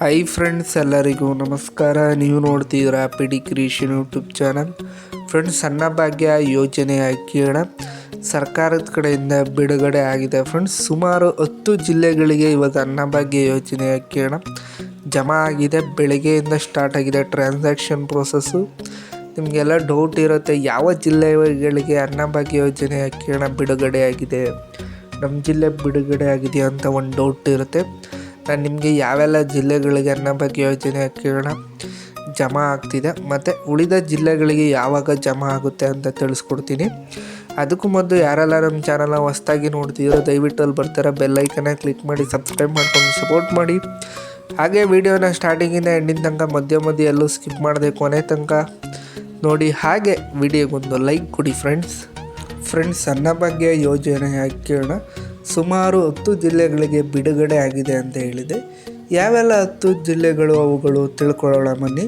Hi friends ಎಲ್ಲರಿಗೂ ನಮಸ್ಕಾರ. ನೀವು ನೋಡ್ತಿದ್ದೀರಾ PD creation YouTube channel friends Annabhagya ಯೋಜನೆ ಅಕ್ಕಿಹಣ ಸರ್ಕಾರದ ಕಡೆಯಿಂದ ಬಿಡುಗಡೆ ಆಗಿದೆ ಫ್ರೆಂಡ್ಸ್ ಸುಮಾರು ಹತ್ತು ಜಿಲ್ಲೆಗಳಿಗೆ ಇವಾಗ ಅನ್ನಭಾಗ್ಯ ಯೋಜನೆ ಅಕ್ಕಿಹಣ ಜಮಾ ಆಗಿದೆ, ಬೆಳಗ್ಗೆಯಿಂದ ಸ್ಟಾರ್ಟ್ ಆಗಿದೆ ಟ್ರಾನ್ಸಾಕ್ಷನ್ ಪ್ರೋಸೆಸ್ಸು ನಿಮಗೆಲ್ಲ ಡೌಟ್ ಇರುತ್ತೆ, ಯಾವ ಜಿಲ್ಲೆಗಳಿಗೆ ಅನ್ನಭಾಗ್ಯ ಯೋಜನೆ ಅಕ್ಕಿಹಣ ಬಿಡುಗಡೆ ಆಗಿದೆ. ನಮ್ಮ ಜಿಲ್ಲೆ ಬಿಡುಗಡೆ ಆಗಿದೆಯಾ ಅಂತ ಒಂದು ಡೌಟ್ ಇರುತ್ತೆ. ನಾನು ನಿಮಗೆ ಯಾವೆಲ್ಲ ಜಿಲ್ಲೆಗಳಿಗೆ ಅನ್ನಭಾಗ್ಯ ಯೋಜನೆ ಕೇಳೋಣ. ಜಮಾ ಆಗ್ತಿದೆ. ಮತ್ತು ಉಳಿದ ಜಿಲ್ಲೆಗಳಿಗೆ ಯಾವಾಗ ಜಮಾ ಆಗುತ್ತೆ ಅಂತ ತಿಳಿಸ್ಕೊಡ್ತೀನಿ. ಅದಕ್ಕೂ ಮೊದಲು ಯಾರೆಲ್ಲ ನಮ್ಮ ಚಾನಲ್ನ ಹೊಸ್ದಾಗಿ ನೋಡ್ತಿದ್ದೀರೋ ದಯವಿಟ್ಟು ಅಲ್ಲಿ ಬರ್ತಾರೆ. ಬೆಲ್ಲೈಕನ್ನ ಕ್ಲಿಕ್ ಮಾಡಿ ಸಬ್ಸ್ಕ್ರೈಬ್ ಮಾಡ್ಕೊಂಡು ಸಪೋರ್ಟ್ ಮಾಡಿ. ಹಾಗೆ ವಿಡಿಯೋನ ಸ್ಟಾರ್ಟಿಂಗಿಂದ ಎಂಡಿನ ತನಕ ಮಧ್ಯ ಮಧ್ಯ ಎಲ್ಲೂ ಸ್ಕಿಪ್ ಮಾಡಿದೆ ಕೊನೆ ತನಕ ನೋಡಿ. ಹಾಗೆ ವಿಡಿಯೋಗೊಂದು ಲೈಕ್ ಕೊಡಿ ಫ್ರೆಂಡ್ಸ್ ಫ್ರೆಂಡ್ಸ್ ಅನ್ನ ಬಗ್ಗೆ ಯೋಜನೆ ಹಾಕೋಣ ಸುಮಾರು ಹತ್ತು ಜಿಲ್ಲೆಗಳಿಗೆ ಬಿಡುಗಡೆ ಆಗಿದೆ ಅಂತ ಹೇಳಿದೆ. ಯಾವೆಲ್ಲ ಹತ್ತು ಜಿಲ್ಲೆಗಳು ಅವುಗಳು ತಿಳ್ಕೊಳ್ಳೋಣ ಬನ್ನಿ.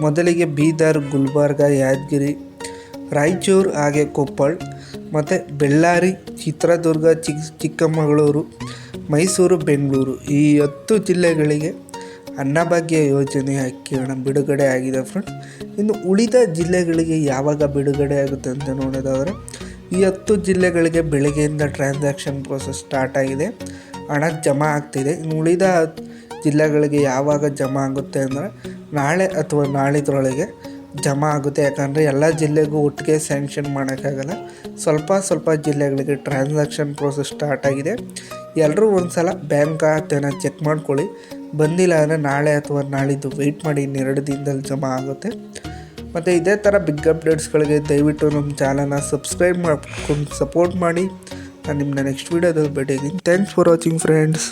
ಮೊದಲಿಗೆ ಬೀದರ್, ಗುಲ್ಬರ್ಗ, ಯಾದಗಿರಿ, ರಾಯಚೂರು, ಹಾಗೆ ಕೊಪ್ಪಳ, ಮತ್ತು ಬೆಳ್ಳಾರಿ, ಚಿತ್ರದುರ್ಗ, ಚಿಕ್, ಚಿಕ್ಕಮಗಳೂರು, ಮೈಸೂರು, ಬೆಂಗಳೂರು. ಈ ಹತ್ತು ಜಿಲ್ಲೆಗಳಿಗೆ ಅನ್ನಭಾಗ್ಯ ಯೋಜನೆ ಹಾಕಿ ಹಣ ಬಿಡುಗಡೆ ಆಗಿದೆ ಫ್ರೆಂಡ್ಸ್ ಇನ್ನು ಉಳಿದ ಜಿಲ್ಲೆಗಳಿಗೆ ಯಾವಾಗ ಬಿಡುಗಡೆ ಆಗುತ್ತೆ ಅಂತ ನೋಡೋದಾದರೆ ಈ ಹತ್ತು ಜಿಲ್ಲೆಗಳಿಗೆ ಬೆಳಗ್ಗೆಯಿಂದ ಟ್ರಾನ್ಸಾಕ್ಷನ್ ಪ್ರೋಸೆಸ್ ಸ್ಟಾರ್ಟ್ ಆಗಿದೆ. ಹಣ ಜಮಾ ಆಗ್ತಿದೆ. ಇನ್ನು ಉಳಿದ ಜಿಲ್ಲೆಗಳಿಗೆ ಯಾವಾಗ ಜಮಾ ಆಗುತ್ತೆ ಅಂದರೆ ನಾಳೆ ಅಥವಾ ನಾಳಿದ್ರೊಳಗೆ ಜಮಾ ಆಗುತ್ತೆ. ಯಾಕಂದರೆ ಎಲ್ಲ ಜಿಲ್ಲೆಗೂ ಒಟ್ಟಿಗೆ ಸ್ಯಾಂಕ್ಷನ್ ಮಾಡೋಕ್ಕಾಗಲ್ಲ. ಸ್ವಲ್ಪ ಸ್ವಲ್ಪ ಜಿಲ್ಲೆಗಳಿಗೆ ಟ್ರಾನ್ಸಾಕ್ಷನ್ ಪ್ರೋಸೆಸ್ ಸ್ಟಾರ್ಟ್ ಆಗಿದೆ. ಎಲ್ಲರೂ ಒಂದು ಸಲ ಬ್ಯಾಂಕ್ ಖಾತೆನ ಚೆಕ್ ಮಾಡ್ಕೊಳ್ಳಿ. ಬಂದಿಲ್ಲ ಅಂದರೆ ನಾಳೆ ಅಥವಾ ನಾಳಿದ್ದು ವೆಯ್ಟ್ ಮಾಡಿ ಇನ್ನೆರಡು ದಿನದಲ್ಲಿ ಜಮಾ ಆಗುತ್ತೆ. ಮತ್ತು ಇದೇ ಥರ ಬಿಗ್ ಅಪ್ಡೇಟ್ಸ್ಗಳಿಗೆ ದಯವಿಟ್ಟು ನಮ್ಮ ಚಾನಲ್ನ ಸಬ್ಸ್ಕ್ರೈಬ್ ಮಾಡ್ಕೊಂಡು ಸಪೋರ್ಟ್ ಮಾಡಿ. ನಾನು ನಿಮ್ಮನ್ನ ನೆಕ್ಸ್ಟ್ ವೀಡಿಯೋದಲ್ಲಿ ಭೇಟಿಯಾಗಿ ಥ್ಯಾಂಕ್ಸ್ ಫಾರ್ ವಾಚಿಂಗ್ ಫ್ರೆಂಡ್ಸ್